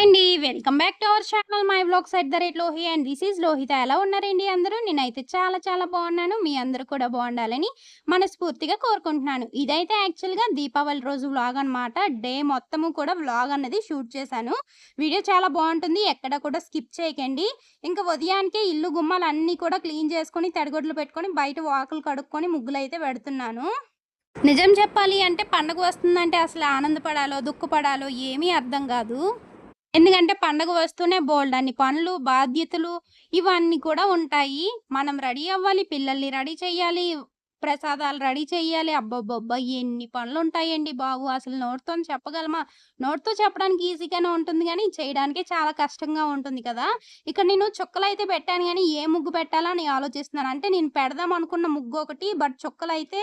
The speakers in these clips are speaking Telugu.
అండి. Welcome back to our channel. My blogs at the rate Lohi and this is Lohitha. ఎలా ఉన్నారండి అందరూ? నేనైతే చాలా చాలా బాగున్నాను. మీ అందరూ కూడా బాగుండాలని మనస్ఫూర్తిగా కోరుకుంటున్నాను. ఇదైతే యాక్చువల్గా దీపావళి రోజు వ్లాగ్ అన్నమాట. డే మొత్తము కూడా వ్లాగ్ అన్నది షూట్ చేశాను. వీడియో చాలా బాగుంటుంది. ఎక్కడ కూడా స్కిప్ చేయకండి. ఇంకా ఉదయానికే ఇల్లు గుమ్మాలు అన్నీ కూడా క్లీన్ చేసుకొని తడిగొడ్లు పెట్టుకొని బయట వాకులు కడుక్కొని ముగ్గులు అయితే పెడుతున్నాను. నిజం చెప్పాలి అంటే పండగ వస్తుందంటే అసలు ఆనందపడాలో దుఃఖపడాలో ఏమీ అర్థం కాదు. ఎందుకంటే పండగ వస్తూనే బోల్డ్. అన్ని పనులు బాధ్యతలు ఇవన్నీ కూడా ఉంటాయి. మనం రెడీ అవ్వాలి పిల్లల్ని రెడీ చేయాలి ప్రసాదాలు రెడీ చేయాలి అబ్బబ్బబ్బా ఎన్ని పనులు ఉంటాయండి బాబు. అసలు నోటితో చెప్పగలమా? నోటితో చెప్పడానికి ఈజీగానే ఉంటుంది కానీ చేయడానికి చాలా కష్టంగా ఉంటుంది కదా. ఇక్కడ నేను చుక్కలు అయితే పెట్టాను కానీ ఏ ముగ్గు పెట్టాలని ఆలోచిస్తున్నాను. అంటే నేను పెడదాం అనుకున్న ముగ్గు ఒకటి బట్ చుక్కలు అయితే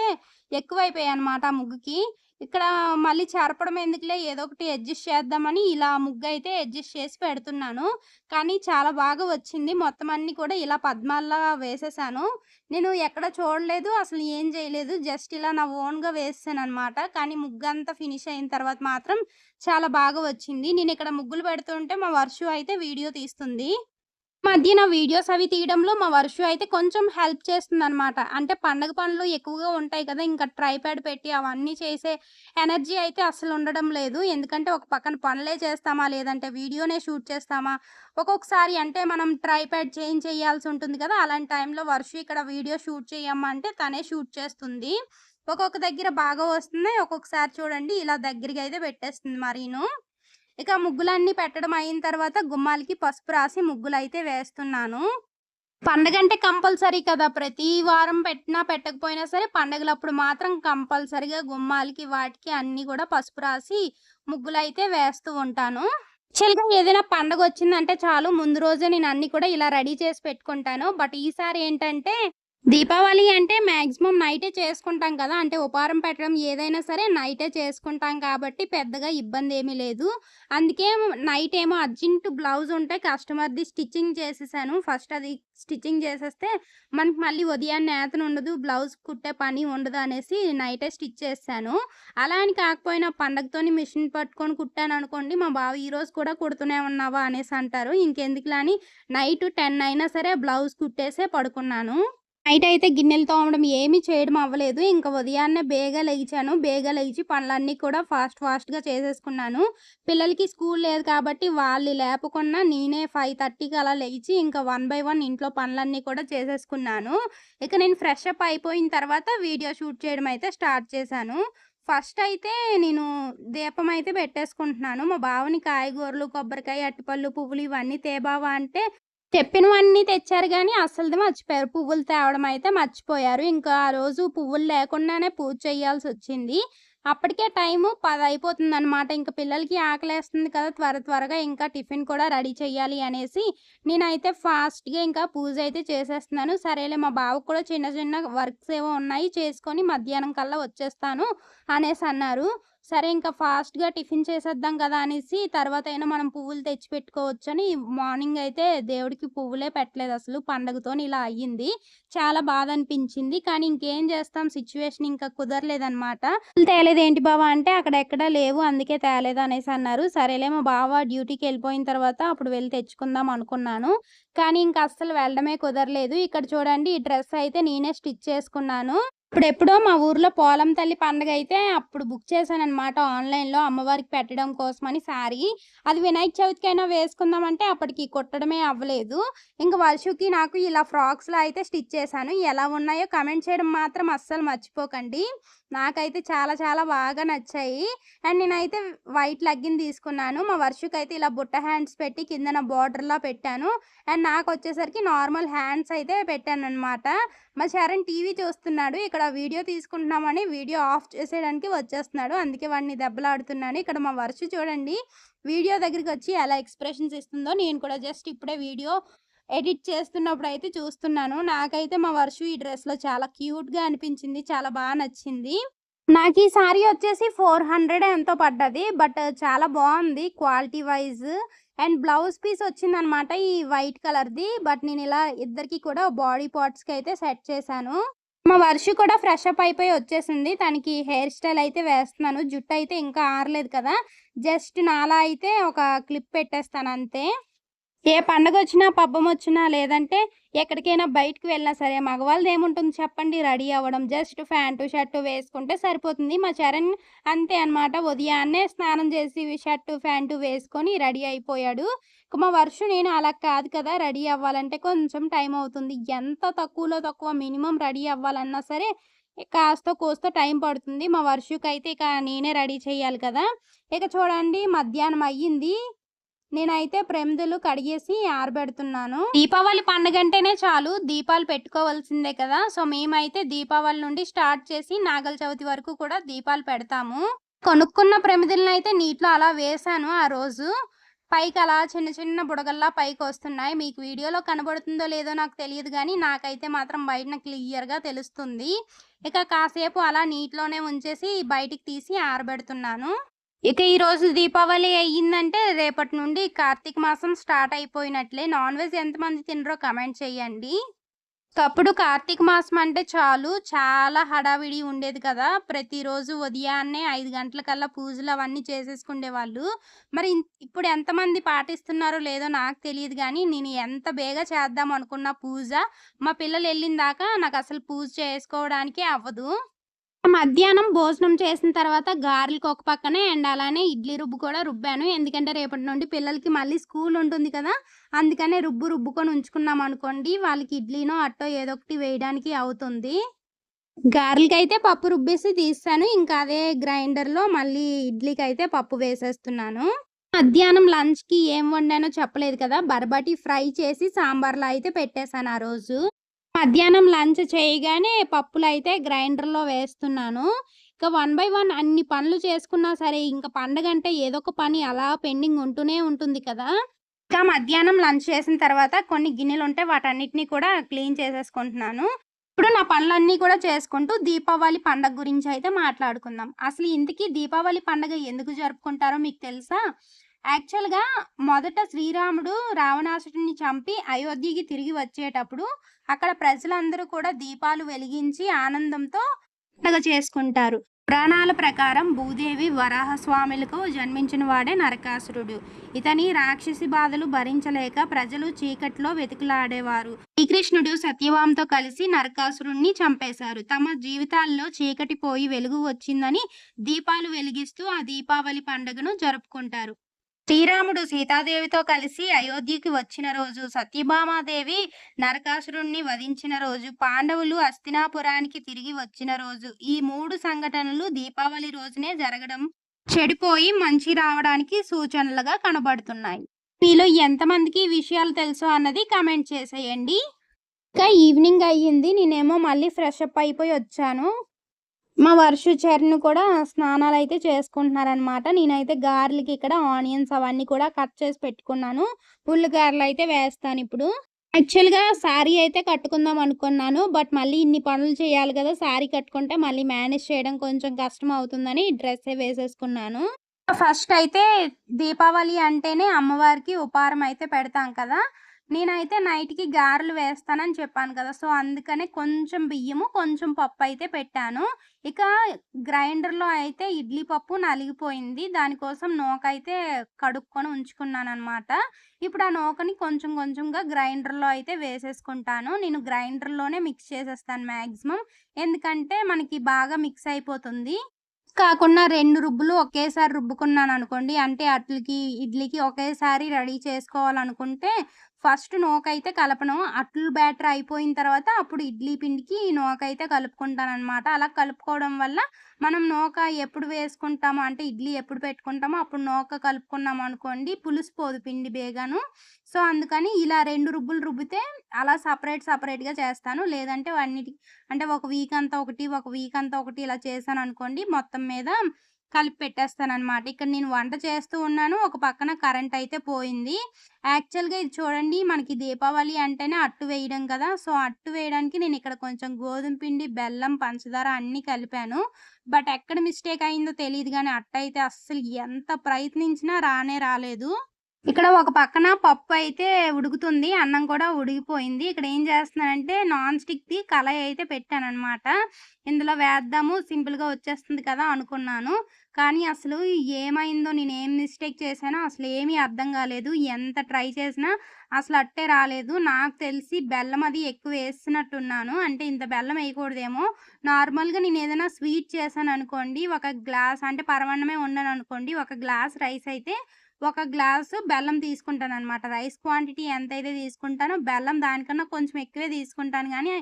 ఎక్కువైపోయాయి అనమాట ఆ ముగ్గుకి. ఇక్కడ మళ్ళీ చేరపడం ఎందుకులే? ఏదో ఒకటి అడ్జస్ట్ చేద్దామని ఇలా ముగ్గు అయితే అడ్జస్ట్ చేసి పెడుతున్నాను. కానీ చాలా బాగా వచ్చింది. మొత్తం అన్ని కూడా ఇలా పద్మాల్లా వేసేసాను. నేను ఎక్కడ చూడలేదు అసలు ఏం చేయలేదు. జస్ట్ ఇలా నా ఓన్గా వేసాను అనమాట కానీ ముగ్గు అంతా ఫినిష్ అయిన తర్వాత మాత్రం చాలా బాగా వచ్చింది. నేను ఇక్కడ ముగ్గులు పెడుతుంటే మా వర్షు అయితే వీడియో తీస్తుంది. మధ్యన వీడియోస్ అవి తీయడంలో మా వర్షు అయితే కొంచెం హెల్ప్ చేస్తుంది అనమాట అంటే పండగ పనులు ఎక్కువగా ఉంటాయి కదా ఇంకా ట్రైప్యాడ్ పెట్టి అవన్నీ చేసే ఎనర్జీ అయితే అసలు ఉండడం లేదు. ఎందుకంటే ఒక పక్కన పనులే చేస్తామా లేదంటే వీడియోనే షూట్ చేస్తామా? ఒక్కొక్కసారి అంటే మనం ట్రైప్యాడ్ చేంజ్ చేయాల్సి ఉంటుంది కదా అలాంటి టైంలో వర్షు ఇక్కడ వీడియో షూట్ చేయమంటే తనే షూట్ చేస్తుంది. ఒక్కొక్క దగ్గర బాగా వస్తుంది ఒక్కొక్కసారి చూడండి ఇలా దగ్గరికి అయితే పెట్టేస్తుంది మరీను. ఇక ముగ్గులన్నీ పెట్టడం అయిన తర్వాత గుమ్మాలకి పసుపు రాసి ముగ్గులు అయితే వేస్తున్నాను. పండగ అంటే కంపల్సరీ కదా. ప్రతి వారం పెట్టినా పెట్టకపోయినా సరే పండగలప్పుడు మాత్రం కంపల్సరీగా గుమ్మాలకి వాటికి అన్నీ కూడా పసుపు రాసి ముగ్గులు అయితే వేస్తూ ఉంటాను. యాక్చువల్గా ఏదైనా పండగ వచ్చిందంటే చాలు ముందు రోజే నేను అన్ని కూడా ఇలా రెడీ చేసి పెట్టుకుంటాను. బట్ ఈసారి ఏంటంటే దీపావళి అంటే మ్యాక్సిమం నైటే చేసుకుంటాం కదా. అంటే ఉపారం పెట్టడం ఏదైనా సరే నైటే చేసుకుంటాం కాబట్టి పెద్దగా ఇబ్బంది ఏమీ లేదు. అందుకే నైట్ ఏమో అర్జెంట్ బ్లౌజ్ ఉంటే కస్టమర్ది స్టిచ్చింగ్ చేసేసాను. ఫస్ట్ అది స్టిచ్చింగ్ చేసేస్తే మనకి మళ్ళీ ఉదయాన్నే నేతను ఉండదు బ్లౌజ్ కుట్టే పని ఉండదు అనేసి నైటే స్టిచ్ చేశాను అలా అని కాకపోయినా పండగతోని మిషన్ పట్టుకొని కుట్టాను అనుకోండి మా బావ ఈరోజు కూడా కుడుతూనే ఉన్నావా అనేసి అంటారు. ఇంకెందుకులా అని నైట్ టెన్ అయినా సరే బ్లౌజ్ కుట్టేసే పడుకున్నాను. నైట్ అయితే గిన్నెలు తోమడం ఏమీ చేయడం అవ్వలేదు. ఇంకా ఉదయాన్నే బేగా లేచాను. బేగా లేచి పనులన్నీ కూడా ఫాస్ట్ ఫాస్ట్గా చేసేసుకున్నాను. పిల్లలకి స్కూల్ లేదు కాబట్టి వాళ్ళు లేపకుండా నేనే ఫైవ్ థర్టీకి అలా లేచి ఇంకా వన్ బై వన్ ఇంట్లో పనులన్నీ కూడా చేసేసుకున్నాను. ఇక నేను ఫ్రెష్ అప్ అయిపోయిన తర్వాత వీడియో షూట్ చేయడం అయితే స్టార్ట్ చేశాను. ఫస్ట్ అయితే నేను దీపం అయితే పెట్టేసుకుంటున్నాను. మా బావని కాయగూరలు కొబ్బరికాయ అట్టిపళ్ళు పువ్వులు ఇవన్నీ తేబావా అంటే చెప్పినవన్నీ తెచ్చారు కానీ అసలుది మర్చిపోయారు. పువ్వులు తేవడం అయితే మర్చిపోయారు. ఇంకా ఆ రోజు పువ్వులు లేకుండానే పూజ చేయాల్సి వచ్చింది. అప్పటికే టైము పది అయిపోతుంది అనమాట ఇంకా పిల్లలకి ఆకలేస్తుంది కదా త్వర త్వరగా ఇంకా టిఫిన్ కూడా రెడీ చేయాలి అనేసి నేనైతే ఫాస్ట్గా ఇంకా పూజ అయితే చేసేస్తున్నాను. సరేలే మా బావకు కూడా చిన్న చిన్న వర్క్స్ ఏవో ఉన్నాయి చేసుకొని మధ్యాహ్నం కల్లా వచ్చేస్తాను అనేసి అన్నారు. సరే ఇంకా ఫాస్ట్గా టిఫిన్ చేసేద్దాం కదా అనేసి తర్వాత అయినా మనం పువ్వులు తెచ్చి పెట్టుకోవచ్చు అని మార్నింగ్ అయితే దేవుడికి పువ్వులే పెట్టలేదు అసలు. పండగతో ఇలా అయ్యింది. చాలా బాధ అనిపించింది కానీ ఇంకేం చేస్తాం? సిచ్యువేషన్ ఇంకా కుదరలేదనమాట పువ్వులు తేలేదు ఏంటి బావ అంటే అక్కడ ఎక్కడా లేవు అందుకే తేలేదు అనేసి అన్నారు. సరేలే మా బావ డ్యూటీకి వెళ్ళిపోయిన తర్వాత అప్పుడు వెళ్ళి తెచ్చుకుందాం అనుకున్నాను. కానీ ఇంకా అస్సలు వెళ్ళడమే కుదరలేదు. ఇక్కడ చూడండి ఈ డ్రెస్ అయితే నేనే స్టిచ్ చేసుకున్నాను. ఇప్పుడెప్పుడో మా ఊర్లో పోలం తల్లి పండగ అయితే అప్పుడు బుక్ చేశాను అనమాట ఆన్లైన్లో అమ్మవారికి పెట్టడం కోసమని శారీ అది వినాయక చవితికైనా వేసుకుందామంటే అప్పటికి కుట్టడమే అవ్వలేదు. ఇంకా వర్షుకి నాకు ఇలా ఫ్రాక్స్లో అయితే స్టిచ్ చేశాను. ఎలా ఉన్నాయో కమెంట్ చేయడం మాత్రం అస్సలు మర్చిపోకండి. నాకైతే చాలా చాలా బాగా నచ్చాయి. అండ్ నేనైతే వైట్ లగ్గిన్ తీసుకున్నాను. మా వర్షుకి అయితే ఇలా బుట్ట హ్యాండ్స్ పెట్టి కిందన బార్డర్లా పెట్టాను. అండ్ నాకు వచ్చేసరికి నార్మల్ హ్యాండ్స్ అయితే పెట్టాను అనమాట మా చరణ్ టీవీ చూస్తున్నాడు. ఇక్కడ వీడియో తీసుకుంటున్నామని వీడియో ఆఫ్ చేసేయడానికి వచ్చేస్తున్నాడు. అందుకే వాడిని దెబ్బలాడుతున్నాను. ఇక్కడ మా వర్ష చూడండి. వీడియో దగ్గరికి వచ్చి ఎలా ఎక్స్ప్రెషన్స్ ఇస్తుందో నేను కూడా జస్ట్ ఇప్పుడే వీడియో ఎడిట్ చేస్తున్నప్పుడు అయితే చూస్తున్నాను నాకైతే మా వర్షు ఈ డ్రెస్లో చాలా క్యూట్గా అనిపించింది చాలా బాగా నచ్చింది నాకు ఈ సారీ వచ్చేసి ఫోర్ హండ్రెడ్ ఎంతో పడ్డది బట్ చాలా బాగుంది quality wise and blouse piece వచ్చిందనమాట ఈ వైట్ కలర్ది బట్ నేను ఇలా ఇద్దరికి కూడా బాడీ పార్ట్స్కి అయితే సెట్ చేశాను మా వర్ష కూడా ఫ్రెష్ అప్ అయిపోయి వచ్చేసింది. తనకి హెయిర్ స్టైల్ అయితే వేస్తున్నాను. జుట్టు అయితే ఇంకా ఆరలేదు కదా! జస్ట్ నాలా అయితే ఒక క్లిప్ పెట్టేస్తాను అంతే. ఏ పండుగ వచ్చినా పబ్బం వచ్చినా లేదంటే ఎక్కడికైనా బయటకు వెళ్ళినా సరే మగవాళ్ళది ఏముంటుంది చెప్పండి రెడీ అవ్వడం. జస్ట్ ప్యాంటు, షర్టు వేసుకుంటే సరిపోతుంది. మా చరణ్ అంతే అన్నమాట. ఉదయాన్నే స్నానం చేసి షర్టు, ప్యాంటు వేసుకొని రెడీ అయిపోయాడు. ఇక మా వర్షం నేను అలా కాదు కదా! రెడీ అవ్వాలంటే కొంచెం టైం అవుతుంది. ఎంత తక్కువలో తక్కువ మినిమం రెడీ అవ్వాలన్నా సరే కాస్త కోస్త టైం పడుతుంది. మా వర్షుకైతే ఇక నేనే రెడీ చేయాలి కదా! ఇక చూడండి మధ్యాహ్నం అయ్యింది. నేనైతే ప్రమిదలు కడిగేసి ఆరబెడుతున్నాను. దీపావళి పండుగ అంటేనే చాలు దీపాలు పెట్టుకోవాల్సిందే కదా! సో, మేమైతే దీపావళి నుండి స్టార్ట్ చేసి నాగల చవితి వరకు కూడా దీపాలు పెడతాము. కొనుక్కున్న ప్రమిదలనైతే నీటిలో అలా వేశాను ఆ రోజు. పైకి అలా చిన్న చిన్న బుడగల్లా పైకి వస్తున్నాయి మీకు వీడియోలో కనబడుతుందో లేదో నాకు తెలియదు కానీ నాకైతే మాత్రం బయటన క్లియర్‌గా తెలుస్తుంది. ఇక కాసేపు అలా నీటిలోనే ఉంచేసి బయటికి తీసి ఆరబెడుతున్నాను. ఇక ఈరోజు దీపావళి అయ్యిందంటే రేపటి నుండి కార్తీక మాసం స్టార్ట్ అయిపోయినట్లే. నాన్ వెజ్ ఎంతమంది తినరో కామెంట్ చేయండి. ఒకప్పుడు కార్తీక మాసం అంటే చాలు చాలా హడావిడి ఉండేది కదా! ప్రతిరోజు ఉదయాన్నే ఐదు గంటలకల్లా పూజలు అవన్నీ చేసేసుకునేవాళ్ళు. మరి ఇన్ ఇప్పుడు ఎంతమంది పాటిస్తున్నారో లేదో నాకు తెలియదు కానీ నేను ఎంత బేగా చేద్దాం అనుకున్న పూజ, మా పిల్లలు ఎళ్ళిన దాకా అసలు పూజ చేసుకోవడానికే అవ్వదు. మధ్యాహ్నం భోజనం చేసిన తర్వాత గారెలకు ఒక పక్కనే అండ్ అలానే ఇడ్లీ రుబ్బు కూడా రుబ్బాను. ఎందుకంటే రేపటి నుండి పిల్లలకి మళ్ళీ స్కూల్ ఉంటుంది కదా! అందుకనే రుబ్బు రుబ్బుకొని ఉంచుకున్నాం అనుకోండి వాళ్ళకి ఇడ్లీనో, అట్టో ఏదో ఒకటి వేయడానికి అవుతుంది. గారెలకైతే పప్పు రుబ్బేసి తీస్తాను ఇంకా అదే గ్రైండర్‌లో మళ్ళీ ఇడ్లీకి అయితే పప్పు వేసేస్తున్నాను. మధ్యాహ్నం లంచ్‌కి ఏం వండానో చెప్పలేదు కదా! బర్బటి ఫ్రై చేసి సాంబార్‌లో అయితే పెట్టేసాను ఆ రోజు. మధ్యాహ్నం లంచ్ చేయగానే పప్పులు అయితే గ్రైండర్‌లో వేస్తున్నాను. ఇక వన్ బై వన్ అన్ని పనులు చేసుకున్నా సరే ఇంకా పండగ అంటే ఏదో ఒక పని అలా పెండింగ్ ఉంటూనే ఉంటుంది కదా! ఇంకా మధ్యాహ్నం లంచ్ చేసిన తర్వాత కొన్ని గిన్నెలు ఉంటే వాటన్నిటిని కూడా క్లీన్ చేసేసుకుంటున్నాను. ఇప్పుడు నా పనులన్నీ కూడా చేసుకుంటూ దీపావళి పండగ గురించి అయితే మాట్లాడుకుందాం. అసలు ఇంతకీ దీపావళి పండగ ఎందుకు జరుపుకుంటారో మీకు తెలుసా? యాక్చువల్‌గా మొదట శ్రీరాముడు రావణాసురుడిని చంపి అయోధ్యకి తిరిగి వచ్చేటప్పుడు అక్కడ ప్రజలందరూ కూడా దీపాలు వెలిగించి ఆనందంతో పండగ చేసుకుంటారు. పురాణాల ప్రకారం భూదేవి వరాహస్వాములకు జన్మించిన వాడే నరకాసురుడు. ఇతని రాక్షసి బాధలు భరించలేక ప్రజలు చీకట్లో వెతుకులాడేవారు. శ్రీకృష్ణుడు సత్యభామతో కలిసి నరకాసురుడిని చంపేశారు. తమ జీవితాల్లో చీకటి పోయి వెలుగు వచ్చిందని దీపాలు వెలిగిస్తూ ఆ దీపావళి పండుగను జరుపుకుంటారు. శ్రీరాముడు సీతాదేవితో కలిసి అయోధ్యకి వచ్చిన రోజు, సత్యభామాదేవి నరకాసురుడిని వధించిన రోజు, పాండవులు అస్తినాపురానికి తిరిగి వచ్చిన రోజు ఈ మూడు సంఘటనలు దీపావళి రోజునే జరగడం చెడిపోయి మంచి రావడానికి సూచనలుగా కనబడుతున్నాయి. మీలో ఎంతమందికి ఈ విషయాలు తెలుసు అన్నది కామెంట్ చేసేయండి. ఇంకా ఈవినింగ్ అయ్యింది. నేనేమో మళ్ళీ ఫ్రెష్ అప్ అయిపోయి వచ్చాను. మా వర్షు, చరణ్ కూడా స్నానాలు అయితే చేసుకుంటున్నారనమాట. నేనైతే గారెలకి ఇక్కడ ఆనియన్స్ అవన్నీ కూడా కట్ చేసి పెట్టుకున్నాను. పుల్లగారెలు అయితే వేస్తాను ఇప్పుడు యాక్చువల్‌గా శారీ అయితే కట్టుకుందాం అనుకున్నాను. బట్ మళ్ళీ ఇన్ని పనులు చేయాలి కదా! శారీ కట్టుకుంటే మళ్ళీ మేనేజ్ చేయడం కొంచెం కష్టం అవుతుందని డ్రెస్సే వేసేసుకున్నాను. ఫస్ట్ అయితే దీపావళి అంటేనే అమ్మవారికి ఉపహారం అయితే పెడతాం కదా! నేనైతే నైట్‌కి గారెలు వేస్తానని చెప్పాను కదా! సో, అందుకనే కొంచెం బియ్యము, కొంచెం పప్పు అయితే పెట్టాను. ఇక గ్రైండర్‌లో అయితే ఇడ్లీ పప్పు నలిగిపోయింది. దానికోసం నూకైతే కడుక్కొని ఉంచుకున్నాను అనమాట ఇప్పుడు ఆ నూకని కొంచెం కొంచెంగా గ్రైండర్‌లో అయితే వేసేసుకుంటాను. నేను గ్రైండర్‌లోనే మిక్స్ చేసేస్తాను మ్యాక్సిమం ఎందుకంటే మనకి బాగా మిక్స్ అయిపోతుంది. కాకుండా రెండు రుబ్బులు ఒకేసారి రుబ్బుకున్నాను అనుకోండి అంటే అట్లకి, ఇడ్లీకి ఒకేసారి రెడీ చేసుకోవాలనుకుంటే ఫస్ట్ నోకైతే కలపను. అట్లు బ్యాటర్ అయిపోయిన తర్వాత అప్పుడు ఇడ్లీ పిండికి నూకైతే కలుపుకుంటాననమాట. అలా కలుపుకోవడం వల్ల మనం నూక ఎప్పుడు వేసుకుంటామో అంటే ఇడ్లీ ఎప్పుడు పెట్టుకుంటామో అప్పుడు నూక కలుపుకున్నామనుకోండి పులుసుపోదు పిండి బేగాను. సో, అందుకని ఇలా రెండు రుబ్బులు రుబ్బితే అలా సపరేట్ సపరేట్గా చేస్తాను. లేదంటే అన్నిటికి అంటే ఒక వీక్ అంతా ఒకటి, ఒక వీక్ అంతా ఒకటి ఇలా చేశాను అనుకోండి మొత్తం మీద కలిపి పెట్టేస్తాననమాట. ఇక్కడ నేను వంట చేస్తూ ఉన్నాను. ఒక పక్కన కరెంట్ అయితే పోయింది. యాక్చువల్‌గా ఇది చూడండి మనకి దీపావళి అంటేనే అట్టు వేయడం కదా! సో, అట్టు వేయడానికి నేను ఇక్కడ కొంచెం గోధుమ పిండి, బెల్లం, పంచదార అన్నీ కలిపాను. బట్ ఎక్కడ మిస్టేక్ అయిందో తెలియదు కానీ అట్టయితే అస్సలు ఎంత ప్రయత్నించినా రానే రాలేదు. ఇక్కడ ఒక పక్కన పప్పు అయితే ఉడుకుతుంది. అన్నం కూడా ఉడికిపోయింది. ఇక్కడ ఏం చేస్తున్నానంటే నాన్ స్టిక్‌ది కళాయి అయితే పెట్టాననమాట. ఇందులో వేద్దాము సింపుల్‌గా వచ్చేస్తుంది కదా అనుకున్నాను. కానీ అసలు ఏమైందో నేను ఏం మిస్టేక్ చేశానో అసలు ఏమీ అర్థం కాలేదు. ఎంత ట్రై చేసినా అసలు అట్టే రాలేదు. నాకు తెలిసి బెల్లం అది ఎక్కువ వేసినట్టున్నాను. అంటే ఇంత బెల్లం వేయకూడదేమో. నార్మల్‌గా నేను ఏదైనా స్వీట్ చేశాననుకోండి ఒక గ్లాస్ అంటే పరమాన్నమే అనుకోండి ఒక గ్లాస్ రైస్ అయితే ఒక గ్లాసు బెల్లం తీసుకుంటాను అనమాట రైస్ క్వాంటిటీ ఎంతైతే తీసుకుంటానో బెల్లం దానికన్నా కొంచెం ఎక్కువే తీసుకుంటాను కానీ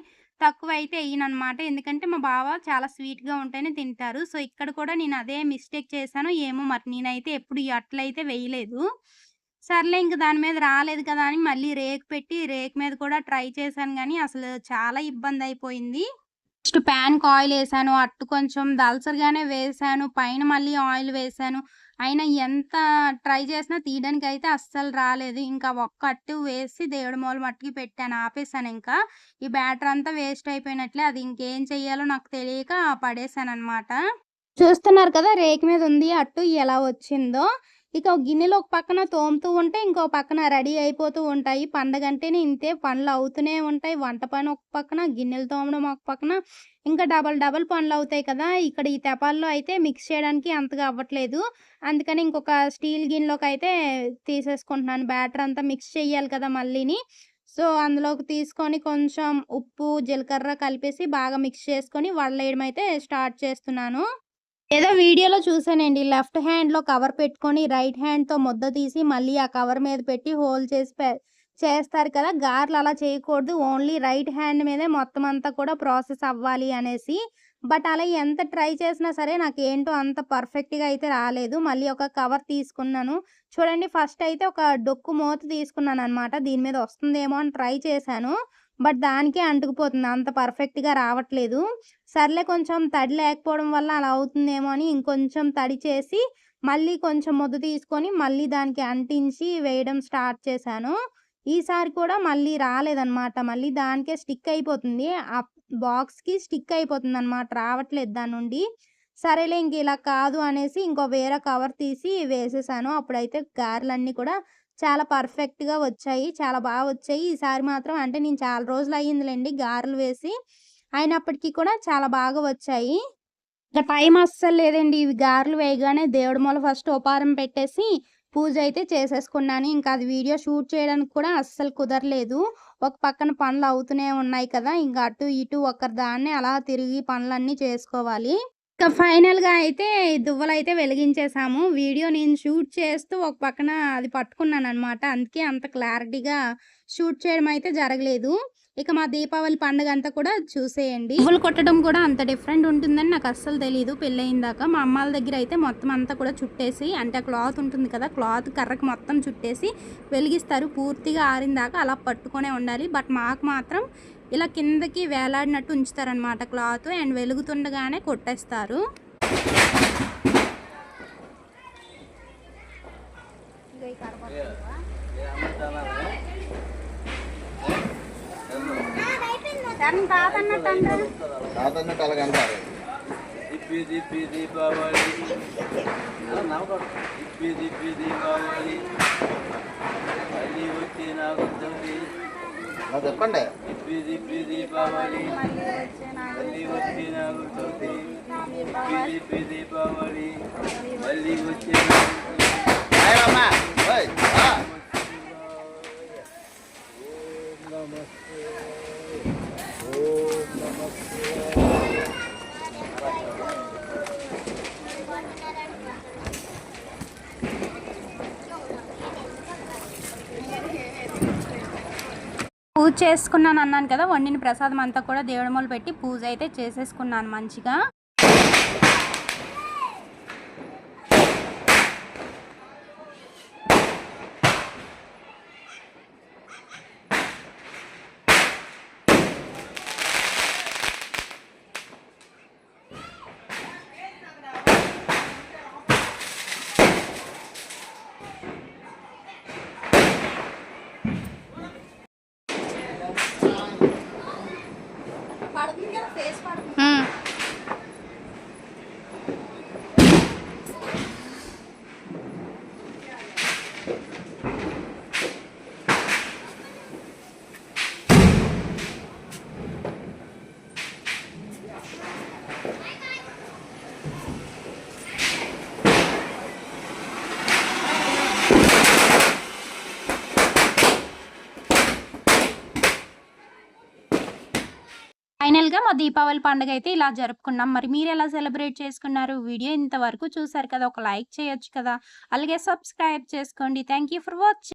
తక్కువ అయితే ఎయ్యననమాట. ఎందుకంటే మా బావ చాలా స్వీట్‌గా ఉంటేనే తింటారు. సో, ఇక్కడ కూడా నేను అదే మిస్టేక్ చేశాను ఏమో మరి నేనైతే ఎప్పుడు అట్లయితే వేయలేదు. సర్లే ఇంక దాని మీద రాలేదు కదా అని మళ్ళీ రేకు పెట్టి రేకు మీద కూడా ట్రై చేశాను కానీ అసలు చాలా ఇబ్బంది అయిపోయింది నెక్స్ట్ ప్యాన్‌కి ఆయిల్ వేసాను అట్టు కొంచెం దల్సర్గానే వేసాను పైన మళ్ళీ ఆయిల్ వేసాను అయినా ఎంత ట్రై చేసినా తీయడానికి అయితే అస్సలు రాలేదు. ఇంకా ఒక్క అట్టు వేసి దేవుడి మూల మట్టుకి పెట్టాను. ఆపేసానింకా. ఈ బ్యాటర్ అంతా వేస్ట్ అయిపోయినట్లే. అది ఇంకేం చెయ్యాలో నాకు తెలియక పడేసాననమాట. చూస్తున్నారు కదా! రేకు మీద ఉంది అట్టు ఎలా వచ్చిందో. ఇక గిన్నెలు ఒక పక్కన తోముతూ ఉంటే, ఇంకో పక్కన రెడీ అయిపోతూ ఉంటాయి. పండగంటేనే ఇంతే పనులు అవుతూనే ఉంటాయి. వంట పని ఒక పక్కన, గిన్నెలు తోమడం ఒక పక్కన, ఇంకా డబల్ డబల్ పనులు అవుతాయి కదా! ఇక్కడ ఈ తెపాల్లో అయితే మిక్స్ చేయడానికి అంతగా అవ్వట్లేదు. అందుకని ఇంకొక స్టీల్ గిన్నెలోకి అయితే తీసేసుకుంటున్నాను. బ్యాటర్ అంతా మిక్స్ చేయాలి కదా మళ్ళీని. సో, అందులోకి తీసుకొని కొంచెం ఉప్పు, జీలకర్ర కలిపేసి బాగా మిక్స్ చేసుకొని వడలేయడం అయితే స్టార్ట్ చేస్తున్నాను. ఏదో వీడియోలో చూసానండి. లెఫ్ట్ హ్యాండ్‌లో కవర్ పెట్టుకొని రైట్ హ్యాండ్‌తో ముద్ద తీసి మళ్ళీ ఆ కవర్ మీద పెట్టి హోల్ చేసి చేస్తారు కదా! గార్లు అలా చేయకూడదు. ఓన్లీ రైట్ హ్యాండ్ మీదే మొత్తం అంతా కూడా ప్రాసెస్ అవ్వాలి అనేసి. బట్ అలా ఎంత ట్రై చేసినా సరే నాకు ఏంటో అంత పర్ఫెక్ట్‌గా అయితే రాలేదు. మళ్ళీ ఒక కవర్ తీసుకున్నాను. చూడండి ఫస్ట్ అయితే ఒక డొక్కు మూత తీసుకున్నాను అనమాట దీని మీద వస్తుందేమో అని ట్రై చేశాను. బట్ దానికే అంటుకుపోతుంది. అంత పర్ఫెక్ట్‌గా రావట్లేదు. సర్లే కొంచెం తడి లేకపోవడం వల్ల అలా అవుతుందేమో అని ఇంకొంచెం తడి చేసి, మళ్ళీ కొంచెం ముద్ద తీసుకొని మళ్ళీ దానికి అంటించి వేయడం స్టార్ట్ చేశాను. ఈసారి కూడా మళ్ళీ రాలేదనమాట. మళ్ళీ దానికే స్టిక్ అయిపోతుంది. ఆ బాక్స్‌కి స్టిక్ అయిపోతుంది అనమాట రావట్లేదు దాని నుండి. సరేలే ఇంక ఇలా కాదు అనేసి ఇంకో వేరే కవర్ తీసి వేసేసాను. అప్పుడైతే గారెలన్నీ కూడా చాలా పర్ఫెక్ట్‌గా వచ్చాయి. చాలా బాగా వచ్చాయి. ఈసారి మాత్రం అంటే నేను చాలా రోజులు అయ్యిందిలేండి గారెలు వేసి. అయినప్పటికీ కూడా చాలా బాగా వచ్చాయి. ఇక టైం అస్సలు లేదండి. ఇవి గారెలు వేయగానే దేవుడి మూల ఫస్ట్ ఉపహారం పెట్టేసి పూజ అయితే చేసేసుకున్నాను. ఇంకా అది వీడియో షూట్ చేయడానికి కూడా అస్సలు కుదరలేదు. ఒక పక్కన పనులు అవుతూనే ఉన్నాయి కదా! ఇంకా అటు ఇటు ఒకరి దాన్నే అలా తిరిగి పనులన్నీ చేసుకోవాలి. ఇంకా ఫైనల్‌గా అయితే దువ్వలైతే వెలిగించేసాము. వీడియో నేను షూట్ చేస్తూ ఒక పక్కన అది పట్టుకున్నాను అనమాట అందుకే అంత క్లారిటీగా షూట్ చేయడం అయితే జరగలేదు. ఇక మా దీపావళి పండుగ అంతా కూడా చూసేయండి. పువ్వులు కొట్టడం కూడా అంత డిఫరెంట్ ఉంటుందని నాకు అస్సలు తెలియదు పెళ్ళయిందాక మా అమ్మాల దగ్గర అయితే మొత్తం అంతా కూడా చుట్టేసి అంటే ఆ క్లాత్ ఉంటుంది కదా! క్లాత్ కర్రకు మొత్తం చుట్టేసి వెలిగిస్తారు. పూర్తిగా ఆరిందాకా అలా పట్టుకొనే ఉండాలి. బట్ మాకు మాత్రం ఇలా కిందకి వేలాడినట్టు ఉంచుతారనమాట క్లాత్. అండ్ వెలుగుతుండగానే కొట్టేస్తారు. దీపావళి. దిప్పి దిప్పి దీపావళి. మళ్ళీ వచ్చి నాకు అలా చెప్పండి దిప్పి దిప్పి దీపావళి మళ్ళీ వచ్చే నాకు మళ్ళీ వచ్చి నాకు తల్లి నా దిప్పి దీపావళి దిప్పి దీపావళి మళ్ళీ వచ్చి ఆయనమ్మా, ఓయ్, ఆ. పూజ చేసుకున్నాను అన్నాను కదా! వండిన ప్రసాదం అంతా కూడా దేవుడి మూల పెట్టి పూజ అయితే చేసేసుకున్నాను మంచిగా. దీపావళి పండుగ అయితే ఇలా జరుపుకున్నాం. మరి మీరు ఎలా సెలబ్రేట్ చేసుకున్నారు? వీడియో ఇంతవరకు చూసారు కదా! ఒక లైక్ చేయొచ్చు కదా! అలాగే సబ్స్క్రైబ్ చేసుకోండి. Thank you for watching.